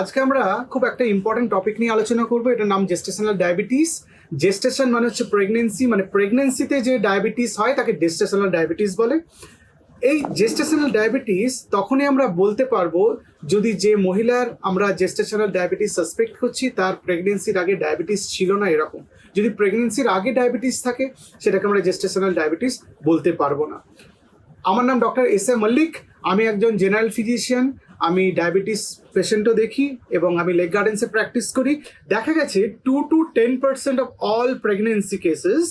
আজকে আমরা খুব একটা ইম্পর্টেন্ট টপিক নিয়ে আলোচনা করব। এটার নাম জেস্টেশনাল ডায়াবেটিস জেস্টেশন মানে হচ্ছে প্রেগনেন্সি মানে প্রেগনেন্সিতে যে ডায়াবেটিস হয়, তাকে জেস্টেশনাল ডায়াবেটিস বলে। এই জেস্টেশনাল ডায়াবেটিস তখনই আমরা বলতে পারব, যদি যে মহিলার আমরা জেস্টেশনাল ডায়াবেটিস সাসপেক্ট করছি, তার প্রেগনেন্সির আগে ডায়াবেটিস ছিল না এরকম। যদি প্রেগনেন্সির আগে ডায়াবেটিস থাকে, সেটাকে আমরা জেস্টেশনাল ডায়াবেটিস বলতে পারব না। আমার নাম ডক্টর এস এ মল্লিক আমি একজন জেনারেল ফিজিশিয়ান, আমি ডায়াবেটিস পেশেন্টও দেখি এবং আমি লেগ গার্ডেন্সে প্র্যাকটিস করি। দেখা গেছে two two ten percent of all pregnancy cases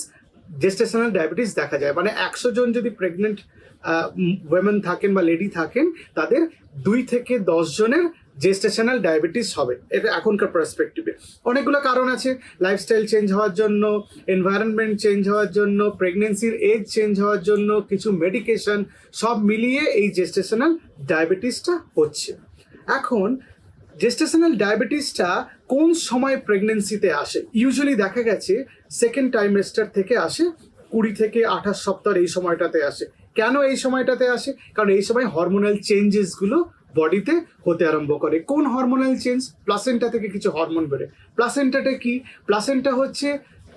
gestational diabetes দেখা যায়। মানে একশো জন যদি প্রেগনেন্ট ওয়েমেন থাকেন বা লেডি থাকেন, তাদের দুই থেকে দশ জনের জেস্টেশনাল ডায়াবেটিস হবে। এটা এখনকার পার্সপেক্টিভে অনেকগুলো কারণ আছে। লাইফস্টাইল চেঞ্জ হওয়ার জন্য এনভায়রনমেন্ট চেঞ্জ হওয়ার জন্য প্রেগনেন্সির এজ চেঞ্জ হওয়ার জন্য, কিছু মেডিকেশন সব মিলিয়ে এই জেস্টেশনাল ডায়াবেটিসটা হচ্ছে। এখন জেস্টেশনাল ডায়াবেটিসটা কোন সময় প্রেগনেন্সিতে আসে? ইউজুয়ালি দেখা গেছে সেকেন্ড টাইমেস্টার থেকে আসে, কুড়ি থেকে আঠাশ সপ্তাহ এই সময়টাতে আসে। কেন এই সময়টাতে আসে? কারণ এই সময় হরমোনাল চেঞ্জেসগুলো বডিতে হতে আরম্ভ করে। কোন হরমোনাল চেঞ্জ প্লাসেন্টা থেকে কিছু হরমোন বেরোয়। প্লাসেন্টাটা কি? প্লাসেন্টা হচ্ছে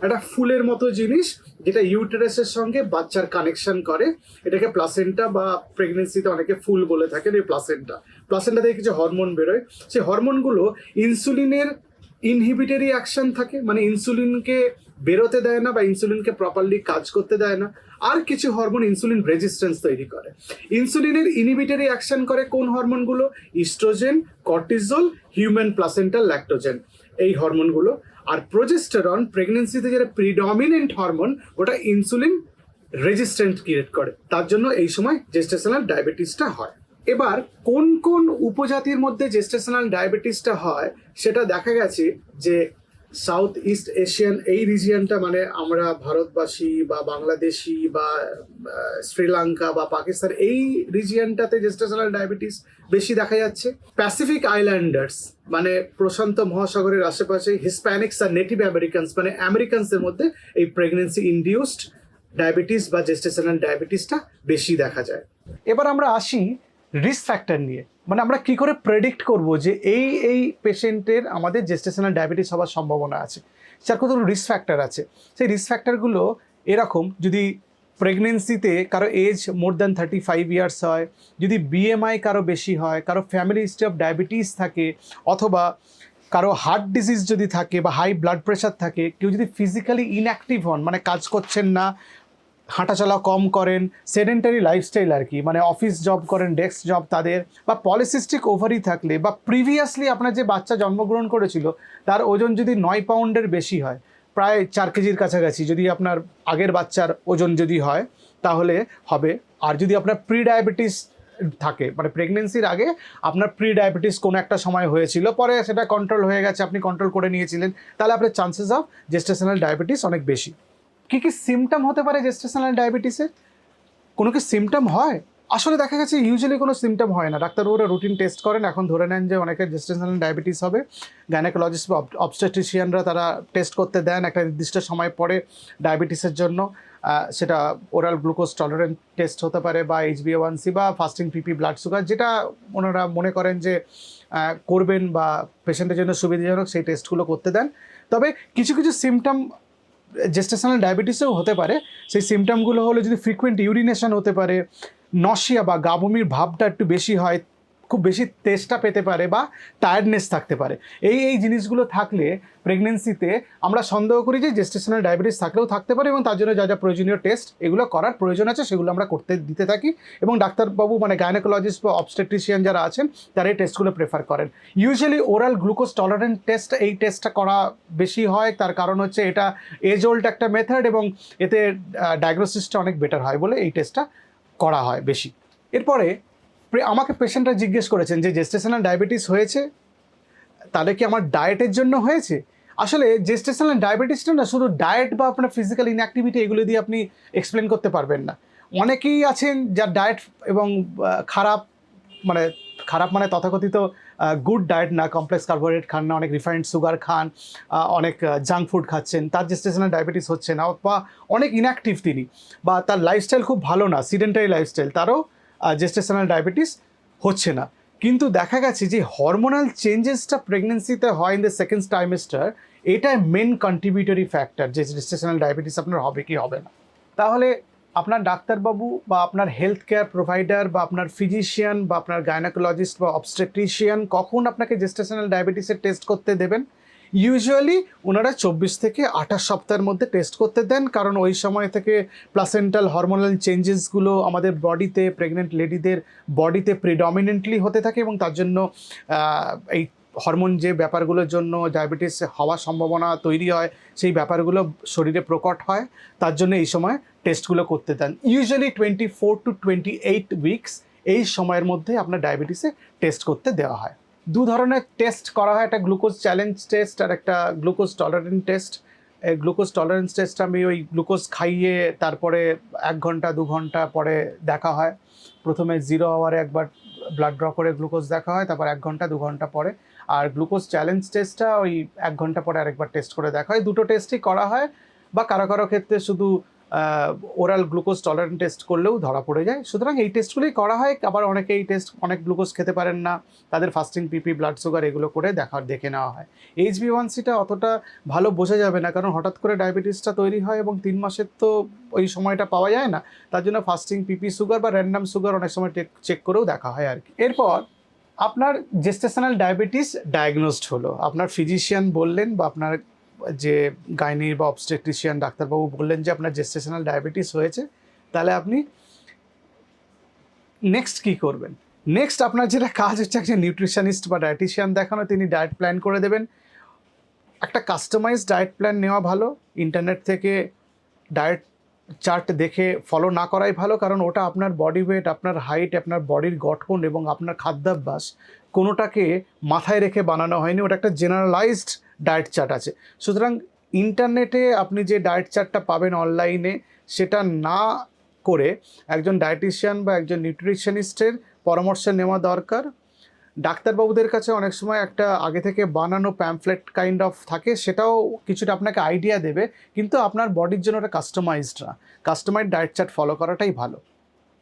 একটা ফুলের মতো জিনিস যেটা ইউটেরাসের সঙ্গে বাচ্চার কানেকশন করে। এটাকে প্লাসেন্টা বা প্রেগনেন্সিতে অনেকে ফুল বলে থাকেন এই প্লাসেন্টা প্লাসেন্টা থেকে কিছু হরমোন বেরোয়। সেই হরমোনগুলো ইনসুলিনের ইনহিবিটরি অ্যাকশন থাকে। মানে ইনসুলিনকে বেরোতে দেয় না বা ইনসুলিনকে প্রপারলি কাজ করতে দেয় না। আর কিছু হরমোন ইনসুলিন রেজিস্ট্যান্স তৈরি করে। ইনসুলিনের ইনহিবিটরি অ্যাকশন করে কোন হরমোনগুলো? Estrogen cortisol human placental lactogen এই হরমোনগুলো। আর প্রোজেস্টেরন প্রেগনেন্সিতে যেটা প্রিডমিনেন্ট হরমোন, ওটা ইনসুলিন রেজিস্ট্যান্ট ক্রিয়েট করে। তার জন্য এই সময় জেস্টেশনাল ডায়াবেটিসটা হয়। এবার, কোন কোন উপজাতির মধ্যে জেস্টেশনাল ডায়াবেটিসটা হয়, সেটা দেখা গেছে যে সাউথ ইস্ট এশিয়ান এই রিজিয়নটা মানে আমরা ভারতবাসী বা বাংলাদেশি বা শ্রীলঙ্কা বা পাকিস্তান এই রিজিয়নটাতে জেস্টেশনাল ডায়াবেটিস বেশি দেখা যাচ্ছে। প্যাসিফিক আইল্যান্ডার্স মানে প্রশান্ত মহাসাগরের আশেপাশে হিসপ্যানিক্স আর নেটিভ আমেরিকানস মানে আমেরিকানসের মধ্যে এই প্রেগনেন্সি ইন্ডিউসড ডায়াবেটিস বা জেস্টেশনাল ডায়াবেটিসটা বেশি দেখা যায়। এবার আমরা আসি রিস্ক ফ্যাক্টর নিয়ে। মানে আমরা কি করে প্রেডিক্ট করব যে এই এই পেশেন্টের আমাদের জেস্টেশনাল ডায়াবেটিস হওয়ার সম্ভাবনা আছে? যার কত রিস্ক ফ্যাক্টর আছে? সেই রিস্ক ফ্যাক্টরগুলো এরকম, যদি প্রেগনেন্সিতে কারও age more than thirty five years হয়, যদি বিএমআই কারও বেশি হয়, কারও ফ্যামিলি হিস্ট্রি অফ ডায়াবেটিস থাকে, অথবা কারও হার্ট ডিজিজ যদি থাকে বা হাই ব্লাড প্রেশার থাকে, কেউ যদি ফিজিক্যালি ইনঅ্যাক্টিভ হন মানে কাজ করছেন না হাঁটাচলা কম করেন সেডেন্টারি লাইফস্টাইল আর কি মানে অফিস জব করেন ডেস্ক জব তাদের, বা পলিসিস্টিক ওভারি থাকলে, বা প্রিভিয়াসলি আপনার যে বাচ্চা জন্মগ্রহণ করেছিল, তার ওজন যদি নয় পাউন্ডের বেশি হয়, প্রায় চার কেজির কাছাকাছি, যদি আপনার আগের বাচ্চার ওজন যদি হয়, তাহলে হবে। আর যদি আপনার প্রি ডায়াবেটিস থাকে মানে প্রেগনেন্সির আগে, আপনার প্রি ডায়াবেটিস কোনো একটা সময় হয়েছিল, পরে সেটা কন্ট্রোল হয়ে গেছে, আপনি কন্ট্রোল করে নিয়েছিলেন, তাহলে আপনার চান্সেস অফ জেস্টেশনাল ডায়াবেটিস অনেক বেশি। কি কি সিমটম হতে পারে জেস্টেশনাল ডায়াবেটিসের কোনো কি সিমটম হয়? আসলে দেখা গেছে ইউজুয়ালি কোনো সিমটম হয় না। ডাক্তারবাবুরা রুটিন টেস্ট করেন, এখন ধরে নেন যে অনেকের জেস্টেশনাল ডায়াবেটিস হবে। গাইনাকোলজিস্ট বা অবস্টেট্রিশিয়ানরা তারা টেস্ট করতে দেন একটা নির্দিষ্ট সময় পরে ডায়াবেটিসের জন্য। সেটা ওরাল গ্লুকোজ টলারেন্ট টেস্ট হতে পারে বা এইচবিও ওয়ান সি বা ফাস্টিং পিপি ব্লাড সুগার যেটা ওনারা মনে করেন যে করবেন বা পেশেন্টের জন্য সুবিধাজনক সেই টেস্টগুলো করতে দেন। তবে কিছু কিছু সিমটম জেস্টেশনাল ডায়াবেটিসেও হতে পারে। সেই সিমটমগুলো হলো যদি ফ্রিকুয়েন্ট ইউরিনেশন হতে পারে নশিয়া বা গাবমির ভাবটা একটু বেশি হয় খুব বেশি তেষ্টা পেতে পারে বা টায়ার্ডনেস থাকতে পারে। এই এই জিনিসগুলো থাকলে প্রেগনেন্সিতে আমরা সন্দেহ করি যে জেস্টেশনাল ডায়াবেটিস থাকলেও থাকতে পারে এবং তার জন্য যা যা প্রয়োজনীয় টেস্ট এগুলো করার প্রয়োজন আছে, সেগুলো আমরা করতে, দিতে থাকি এবং ডাক্তারবাবু মানে গাইনোকোলজিস্ট বা অবস্টেট্রিশিয়ান যারা আছেন, তারা এই টেস্টগুলো প্রেফার করেন। Usually oral glucose tolerant test এই টেস্টটা করা বেশি হয়, তার কারণ হচ্ছে এটা এজ ওল্ড একটা মেথড এবং এতে ডায়াগনোসিসটা অনেক বেটার হয় বলে এই টেস্টটা করা হয় বেশি। এরপরে প্রে- আমাকে পেশেন্টরা জিজ্ঞেস করেছেন যে জেস্টেশনাল ডায়াবেটিস হয়েছে? তাহলে কি আমার ডায়েটের জন্য হয়েছে? আসলে জেস্টেশনাল ডায়াবেটিসটা না শুধু ডায়েট বা আপনার ফিজিক্যাল ইনঅ্যাক্টিভিটি এগুলো দিয়ে আপনি এক্সপ্লেন করতে পারবেন না। অনেকেই আছেন যার ডায়েট এবং খারাপ মানে খারাপ মানে তথাকথিত গুড ডায়েট না কমপ্লেক্স কার্বোহাইড্রেট খান না, অনেক রিফাইন্ড সুগার খান অনেক জাঙ্ক ফুড খাচ্ছেন, তার জেস্টেশনাল ডায়াবেটিস হচ্ছে না বা অনেক ইনঅ্যাক্টিভ তিনি, বা তার লাইফস্টাইল খুব ভালো না সিডেন্টারি লাইফস্টাইল তারও জেস্টেশনাল ডায়াবেটিস হচ্ছে না। কিন্তু দেখা গেছে যে হরমোনাল চেঞ্জেসটা প্রেগনেন্সিতে হয় ইন দ্য সেকেন্ড টাইমেস্টার এটাই মেন কন্ট্রিবিউটরি ফ্যাক্টর যে জেস্টেশনাল ডায়াবেটিস আপনার হবে কি হবে না। তাহলে আপনার ডাক্তারবাবু বা আপনার হেলথ কেয়ার প্রোভাইডার বা আপনার ফিজিশিয়ান বা আপনার গাইনাকোলজিস্ট বা অবস্ট্রেট্রিশিয়ান কখন আপনাকে জেস্টেশনাল ডায়াবেটিসের টেস্ট করতে দেবেন? ইউজুয়ালি ওনারা চব্বিশ থেকে আঠাশ সপ্তাহের মধ্যে টেস্ট করতে দেন, কারণ ওই সময় থেকে প্লাসেন্টাল হরমোনাল চেঞ্জেসগুলো আমাদের বডিতে প্রেগনেন্ট লেডিদের বডিতে প্রিডমিনেন্টলি হতে থাকে এবং তার জন্য এই হরমোন যে ব্যাপারগুলোর জন্য ডায়াবেটিস হওয়ার সম্ভাবনা তৈরি হয়, সেই ব্যাপারগুলো শরীরে প্রকট হয়, তার জন্য এই সময় টেস্টগুলো করতে দেন। Usually twenty four to twenty eight weeks এই সময়ের মধ্যে আপনার ডায়াবেটিসে টেস্ট করতে দেওয়া হয়। দু ধরনের টেস্ট করা হয়, একটা গ্লুকোজ চ্যালেঞ্জ টেস্ট আর একটা গ্লুকোজ টলারেন্ট টেস্ট এই গ্লুকোজ টলারেন্স টেস্ট আমি ওই গ্লুকোজ খাইয়ে তারপরে এক ঘণ্টা, দু ঘণ্টা পরে দেখা হয়। প্রথমে জিরো আওয়ারে একবার ব্লাড ড্র করে গ্লুকোজ দেখা হয়, তারপর এক ঘণ্টা, দু ঘণ্টা পরে। আর গ্লুকোজ চ্যালেঞ্জ টেস্টটা ওই এক ঘণ্টা পরে আরেকবার টেস্ট করে দেখা হয়। দুটো টেস্টই করা হয়, বা কারও কারও ক্ষেত্রে শুধু ওরাল গ্লুকোজ টলারেন্ট টেস্ট করলেও ধরা পড়ে যায়। সুতরাং এই টেস্টগুলোই করা হয়। আবার অনেকে এই টেস্ট অনেক গ্লুকোজ খেতে পারেন না। তাদের ফাস্টিং পিপি ব্লাড সুগার এগুলো করে দেখা, দেখে নেওয়া হয়। এইচ বি ওয়ান সিটা অতটা ভালো বোঝা যাবে না। কারণ হঠাৎ করে ডায়াবেটিসটা তৈরি হয় এবং তিন মাসের তো ওই সময়টা পাওয়া যায় না। তার জন্য ফাস্টিং পিপি সুগার বা র্যান্ডাম সুগার অনেক সময় চেক করেও দেখা হয় আর কি। এরপর আপনার জেস্টেশনাল ডায়াবেটিস ডায়াগনোসড হলো। আপনার ফিজিশিয়ান বললেন বা আপনার যে গাইনির বা অবস্টেট্রিশিয়ান ডাক্তারবাবু বললেন যে আপনার জেস্টেশনাল ডায়াবেটিস হয়েছে, তাহলে আপনি নেক্সট কি করবেন? নেক্সট আপনার যেটা কাজ হচ্ছে একজন নিউট্রিশনিস্ট বা ডায়েটিশিয়ান দেখানো, তিনি ডায়েট প্ল্যান করে দেবেন। একটা কাস্টমাইজ ডায়েট প্ল্যান নেওয়া ভালো ইন্টারনেট থেকে ডায়েট চার্ট দেখে ফলো না করাই ভালো, কারণ ওটা আপনার বডি ওয়েট আপনার হাইট আপনার বডির গঠন এবং আপনার খাদ্যাভ্যাস, কোনোটাকে মাথায় রেখে বানানো হয়নি। ওটা একটা জেনারেলাইজড ডায়েট চার্ট আছে। সুতরাং ইন্টারনেটে আপনি যে ডায়েট চার্টটা পাবেন অনলাইনে, সেটা না করে একজন ডায়েটিশিয়ান বা একজন নিউট্রিশনিস্টের পরামর্শ নেওয়া দরকার। ডাক্তারবাবুদের কাছে অনেক সময় একটা আগে থেকে বানানো প্যাম্পলেট কাইন্ড অফ থাকে, সেটাও কিছুটা আপনাকে আইডিয়া দেবে, কিন্তু আপনার বডির জন্য ওটা কাস্টমাইজড না। কাস্টমাইজ ডায়েট চার্ট ফলো করাটাই ভালো।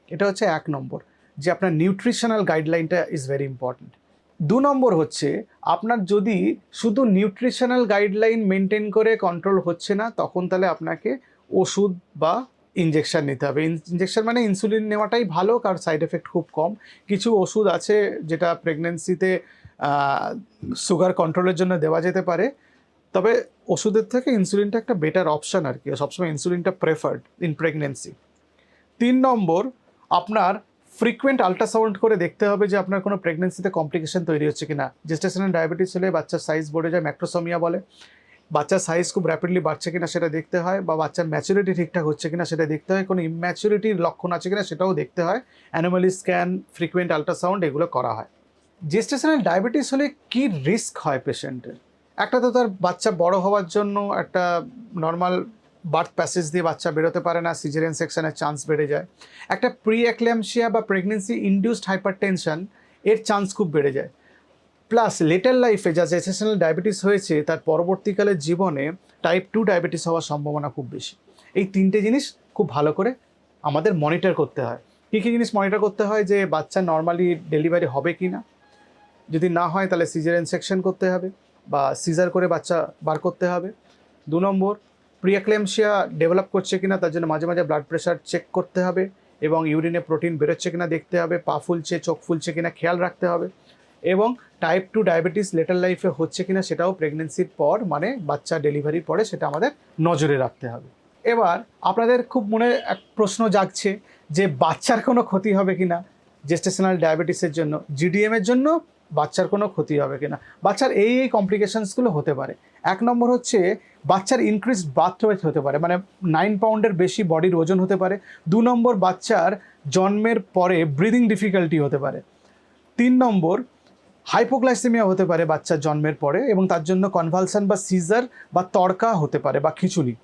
এটা হচ্ছে এক নম্বর, যে আপনার নিউট্রিশনাল গাইডলাইনটা ইজ ভেরি ইম্পর্ট্যান্ট দু নম্বর হচ্ছে, আপনার যদি শুধু নিউট্রিশনাল গাইডলাইন মেনটেন করে কন্ট্রোল হচ্ছে না, তখন তাহলে আপনাকে ওষুধ বা ইঞ্জেকশন নিতে হবে। ইঞ্জেকশন মানে ইনসুলিন নেওয়াটাই ভালো, কারণ সাইড এফেক্ট খুব কম। কিছু ওষুধ আছে যেটা প্রেগনেন্সিতে সুগার কন্ট্রোলের জন্য দেওয়া যেতে পারে। তবে ওষুধের থেকে ইনসুলিনটা একটা বেটার অপশান আর কি। সবসময় ইনসুলিনটা প্রেফার্ড ইন প্রেগনেন্সি তিন নম্বর, আপনার ফ্রিকুয়েন্ট আল্ট্রাসাউন্ড করে দেখতে হবে যে আপনার কোনো প্রেগনেন্সিতে কমপ্লিকেশন তৈরি হচ্ছে কিনা। জেস্টেশনাল ডায়াবেটিস হলে বাচ্চার সাইজ বেড়ে যায় ম্যাক্রোসোমিয়া বলে। বাচ্চার সাইজ খুব র্যাপিডলি বাড়ছে কিনা সেটা দেখতে হয় বা বাচ্চার ম্যাচুরিটি ঠিকঠাক হচ্ছে কিনা সেটা দেখতে হয়। কোনো ইম্যাচুরিটির লক্ষণ আছে কিনা সেটাও দেখতে হয়। অ্যানোমালি স্ক্যান ফ্রিকুয়েন্ট আল্ট্রাসাউন্ড এগুলো করা হয়। জেস্টেশনাল ডায়াবেটিস হলে কি রিস্ক হয় পেশেন্টের একটা তো তার বাচ্চা বড় হওয়ার জন্য একটা নর্মাল বার্থ প্যাসেজ দিয়ে বাচ্চা বেরোতে পারে না, সিজারিয়ান সেকশনের চান্স বেড়ে যায়। একটা প্রি অ্যাক্ল্যামশিয়া বা প্রেগনেন্সি ইনডিউসড হাইপার টেনশন এর চান্স খুব বেড়ে যায়। প্লাস লেটার লাইফে যা জেসেশনাল ডায়াবেটিস হয়েছে, তার পরবর্তীকালের জীবনে টাইপ টু ডায়াবেটিস হওয়ার সম্ভাবনা খুব বেশি। এই তিনটে জিনিস খুব ভালো করে আমাদের মনিটর করতে হয়। কী কী জিনিস মনিটর করতে হয় যে বাচ্চা নর্মালি ডেলিভারি হবে কি না? যদি না হয়, তাহলে সিজার ইনসেকশন করতে হবে বা সিজার করে বাচ্চা বার করতে হবে। দু নম্বর প্রিয়াক্লেমশিয়া ডেভেলপ করছে কিনা, তার জন্য মাঝে মাঝে ব্লাড প্রেশার চেক করতে হবে এবং ইউরিনে প্রোটিন বেরোচ্ছে কিনা দেখতে হবে, পা ফুলছে, চোখ ফুলছে কিনা খেয়াল রাখতে হবে এবং টাইপ টু ডায়াবেটিস লেটার লাইফে হচ্ছে কিনা সেটাও প্রেগনেন্সির পর মানে বাচ্চা ডেলিভারির পরে সেটা আমাদের নজরে রাখতে হবে। এবার আপনাদের খুব মনে এক প্রশ্ন জাগছে যে বাচ্চার কোনো ক্ষতি হবে কিনা জেস্টেশনাল ডায়াবেটিসের জন্য জিডিএমের জন্য বাচ্চার কোনো ক্ষতি হবে কিনা। বাচ্চার এই এই কমপ্লিকেশনসগুলো হতে পারে। এক নম্বর হচ্ছে, বাচ্চার ইনক্রিজড বার্থ ওয়েট হতে পারে মানে নাইন পাউন্ডের বেশি বডির ওজন হতে পারে। দু নম্বর, বাচ্চার জন্মের পরে ব্রিদিং ডিফিকাল্টি হতে পারে। তিন নম্বর হাইপোগ্লাইসেমিয়া হতে পারে বাচ্চার জন্মের পরে এবং তার জন্য কনভালসান বা সিজার বা তড়কা হতে পারে বা খিচুড়ি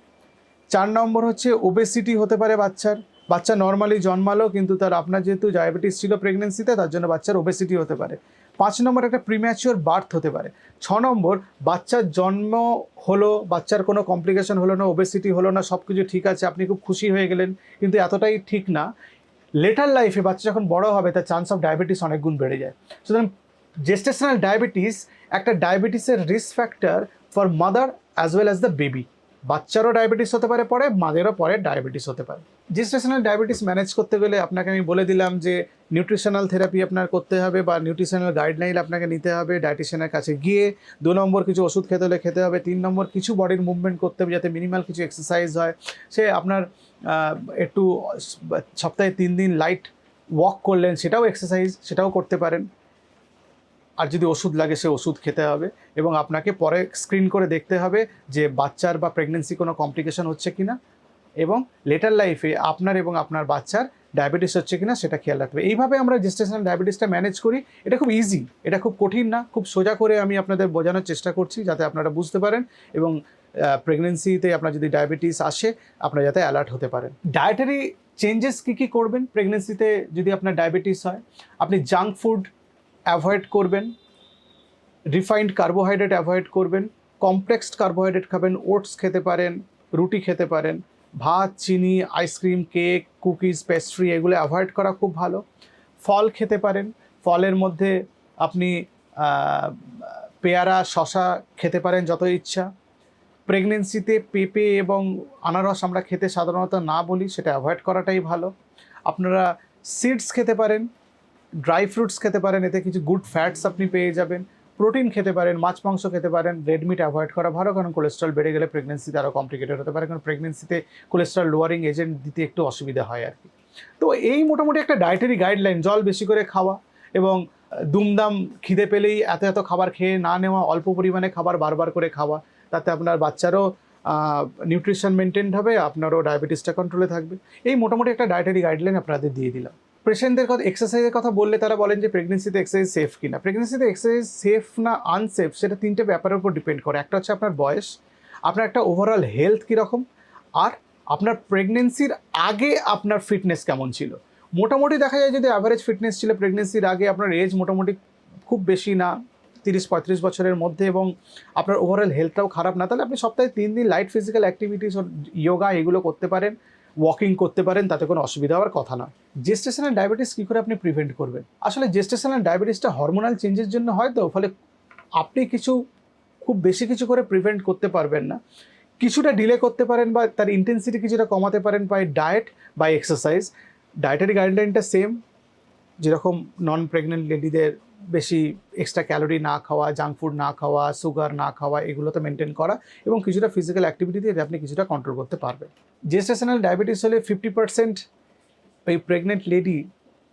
চার নম্বর হচ্ছে ওবেসিটি হতে পারে বাচ্চার। বাচ্চা নর্মালি জন্মালো, কিন্তু তার আপনার যেহেতু ডায়াবেটিস ছিল প্রেগনেন্সিতে তার জন্য বাচ্চার ওবেসিটি হতে পারে। পাঁচ নম্বর একটা প্রিম্যাচিওর বার্থ হতে পারে। ছ নম্বর, বাচ্চার জন্ম হলো, বাচ্চার কোনো কমপ্লিকেশন হলো না ওবেসিটি হলো না সব কিছু ঠিক আছে, আপনি খুব খুশি হয়ে গেলেন, কিন্তু এতটাই ঠিক না। লেটার লাইফে বাচ্চা যখন বড় হবে, তার চান্স অফ ডায়াবেটিস অনেক গুণ বেড়ে যায়। সুতরাং জেস্টেশনাল ডায়াবেটিস একটা ডায়াবেটিসের risk factor for mother as well as the baby বাচ্চারও diabetes হতে পারে, পরে মাদেরও পরে ডায়াবেটিস হতে পারে। জেস্টেশনাল ডায়াবেটিস ম্যানেজ করতে গেলে আপনাকে আমি বলে দিলাম যে নিউট্রিশনাল থেরাপি আপনার করতে হবে বা নিউট্রিশনাল গাইডলাইন আপনাকে নিতে হবে ডায়েটিশিয়ানের কাছে। গিয়ে দু নম্বর কিছু ওষুধ খেতে হলে খেতে হবে, তিন নম্বর কিছু বডির মুভমেন্ট করতে হবে যাতে মিনিমাল কিছু এক্সারসাইজ হয়। সে আপনার একটু, সপ্তাহে তিন দিন লাইট ওয়াক করলেন, সেটাও এক্সারসাইজ সেটাও করতে পারেন। আর যদি ওষুধ লাগে, সে ওষুধ খেতে হবে এবং আপনাকে পরে স্ক্রিন করে দেখতে হবে যে বাচ্চার বা প্রেগনেন্সি কোনো কমপ্লিকেশন হচ্ছে কি না এবং লেটার লাইফে আপনার এবং আপনার বাচ্চার ডায়াবেটিস হচ্ছে কিনা সেটা খেয়াল রাখবে এইভাবে আমরা জেস্টেশনাল ডায়াবেটিসটা ম্যানেজ করি। এটা খুব ইজি এটা খুব কঠিন না, খুব সোজা করে আমি আপনাদের বোঝানোর চেষ্টা করছি যাতে আপনারা বুঝতে পারেন এবং প্রেগনেন্সিতে আপনার যদি ডায়াবেটিস আসে, আপনারা যাতে অ্যালার্ট হতে পারেন। ডায়েটারি চেঞ্জেস কী কী করবেন? প্রেগনেন্সিতে যদি আপনার ডায়াবেটিস হয়, আপনি জাঙ্ক ফুড অ্যাভয়েড করবেন রিফাইন্ড কার্বোহাইড্রেট অ্যাভয়েড করবেন কমপ্লেক্সড কার্বোহাইড্রেট খাবেন ওটস খেতে পারেন, রুটি খেতে পারেন, ভাত, চিনি ice cream cake cookies pastry এগুলো অ্যাভয়েড করা খুব ভালো। ফল খেতে পারেন, ফলের মধ্যে আপনি পেয়ারা শশা খেতে পারেন যত ইচ্ছা। প্রেগনেন্সিতে পেঁপে এবং আনারস আমরা খেতে সাধারণত না বলি, সেটা অ্যাভয়েড করাটাই ভালো। আপনারা সিডস খেতে পারেন ড্রাই ফ্রুটস খেতে পারেন, এতে কিছু গুড ফ্যাটস আপনি পেয়ে যাবেন, প্রোটিন খেতে পারেন, মাছ মাংস খেতে পারেন রেড মিট অ্যাভয়েড করা, ভালো, কারণ কোলেস্ট্রল বেড়ে গেলে প্রেগনেন্সিতে আরও কমপ্লিকেটেড হতে পারে, কারণ প্রেগনেন্সিতে কোলেস্ট্রল লোয়ারিং এজেন্ট দিতে একটু অসুবিধা হয় আর কি। তো এই মোটামুটি একটা ডায়েটারি গাইডলাইন জল বেশি করে খাওয়া এবং দুমদাম খিদে পেলেই এত এত খাবার খেয়ে না নেওয়া, অল্প পরিমাণে খাবার বারবার করে খাওয়া, তাতে আপনার বাচ্চারও নিউট্রিশন মেনটেন হবে, আপনারও ডায়াবেটিসটা কন্ট্রোলে থাকবে। এই মোটামুটি একটা ডায়েটারি গাইডলাইন আপনাদের দিয়ে দিলাম। পেশেন্টদের কথা এক্সারসাইজের কথা বললে তারা বলেন যে প্রেগনেন্সিতে এক্সারসাইজ সেফ কিনা। প্রেগনেন্সিতে এক্সারসাইজ সেফ না আনসেফ সেটা তিনটে ব্যাপারের উপর ডিপেন্ড করে। একটা হচ্ছে আপনার বয়স, আপনার একটা ওভারঅল হেলথ কীরকম, আর আপনার প্রেগনেন্সির আগে আপনার ফিটনেস কেমন ছিল। মোটামুটি দেখা যায় যদি অ্যাভারেজ ফিটনেস ছিল প্রেগনেন্সির আগে আপনার এজ মোটামুটি খুব বেশি না, তিরিশ, পঁয়ত্রিশ বছরের মধ্যে এবং আপনার ওভারঅল হেলথটাও খারাপ না, তাহলে আপনি সপ্তাহে তিন দিন লাইট ফিজিক্যাল অ্যাক্টিভিটিস যোগা এগুলো করতে পারেন। ওয়াকিং করতে পারেন, তাতে কোনো অসুবিধা হওয়ার কথা না। জেস্টেশনাল ডায়াবেটিস কী করে আপনি প্রিভেন্ট করবেন? আসলে জেস্টেশনাল ডায়াবেটিসটা হরমোনাল চেঞ্জের জন্য হয় তো, ফলে আপনি কিছু, খুব বেশি কিছু করে প্রিভেন্ট করতে পারবেন না। কিছুটা ডিলে করতে পারেন বা তার ইন্টেন্সিটি কিছুটা কমাতে পারেন by diet by exercise dietary গাইডলাইনটা same যেরকম নন প্রেগনেন্ট লেডিদের বেশি এক্সট্রা ক্যালোরি না খাওয়া জাঙ্ক ফুড না খাওয়া সুগার না খাওয়া এগুলো তো মেনটেন করা এবং কিছুটা ফিজিক্যাল অ্যাক্টিভিটি দিয়ে আপনি কিছুটা কন্ট্রোল করতে পারবেন। জেস্টেশনাল ডায়াবেটিস হলে ফিফটি পার্সেন্ট ওই প্রেগনেন্ট লেডি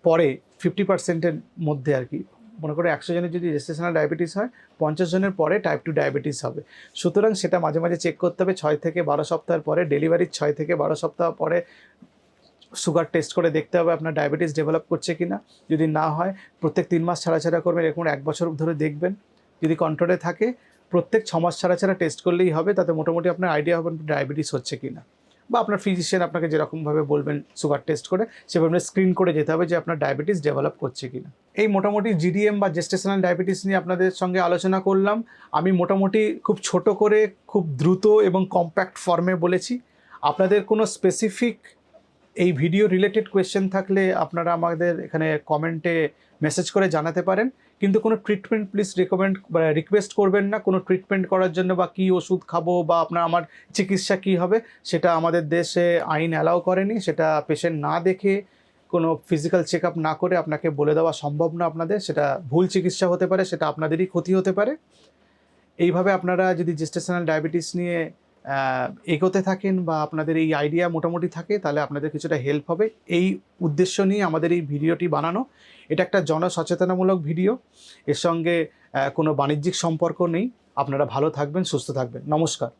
পরে ফিফটি পার্সেন্টের মধ্যে আর কি। মনে করে একশো জনের যদি জেস্টেশনাল ডায়াবেটিস হয়, পঞ্চাশ জনের পরে টাইপ টু ডায়াবেটিস হবে। সুতরাং সেটা মাঝে মাঝে চেক করতে হবে, ছয় থেকে বারো সপ্তাহের পরে ডেলিভারির ছয় থেকে বারো সপ্তাহ পরে সুগার টেস্ট করে দেখতে হবে আপনার ডায়াবেটিস ডেভেলপ করছে কি না যদি না হয়, প্রত্যেক তিন মাস ছাড়া ছাড়া করবেন, এরকম এক বছর ধরে দেখবেন। যদি কন্ট্রোলে থাকে, প্রত্যেক ছ মাস ছাড়া ছাড়া টেস্ট করলেই হবে, তাতে মোটামুটি আপনার আইডিয়া হবে ডায়াবেটিস হচ্ছে কি না বা আপনার ফিজিশিয়ান আপনাকে যেরকমভাবে বলবেন সুগার টেস্ট করে, সেভাবে স্ক্রিন করে যেতে হবে যে আপনার ডায়াবেটিস ডেভেলপ করছে কি না এই মোটামুটি জিডিএম বা জেস্টেশনাল ডায়াবেটিস নিয়ে আপনাদের সঙ্গে আলোচনা করলাম। আমি মোটামুটি খুব ছোট করে, খুব দ্রুত এবং কম্প্যাক্ট ফর্মে বলেছি। আপনাদের কোনো স্পেসিফিক এই ভিডিও রিলেটেড কোয়েশ্চেন থাকলে আপনারা আমাদের এখানে কমেন্টে মেসেজ করে জানাতে পারেন। কিন্তু কোনো ট্রিটমেন্ট প্লিজ রিকমেন্ড রিকোয়েস্ট করবেন না। কোনো ট্রিটমেন্ট করার জন্য বা কী ওষুধ খাব বা আপনার, আমার চিকিৎসা কী হবে, সেটা আমাদের দেশে আইন অ্যালাউ করেনি। সেটা পেশেন্ট না দেখে কোনো ফিজিক্যাল চেক আপ না করে আপনাকে বলে দেওয়া সম্ভব না আপনাদের। সেটা ভুল চিকিৎসা হতে পারে, সেটা আপনাদেরই ক্ষতি হতে পারে। এইভাবে আপনারা যদি জেস্টেশনাল ডায়াবেটিস নিয়ে এগোতে থাকেন বা আপনাদের এই আইডিয়া মোটামুটি থাকে, তাহলে আপনাদের কিছুটা হেল্প হবে। এই উদ্দেশ্য নিয়ে আমাদের এই ভিডিওটি বানানো। এটা একটা জনসচেতনামূলক ভিডিও। এর সঙ্গে কোনো বাণিজ্যিক সম্পর্ক নেই। আপনারা ভালো থাকবেন, সুস্থ থাকবেন। নমস্কার।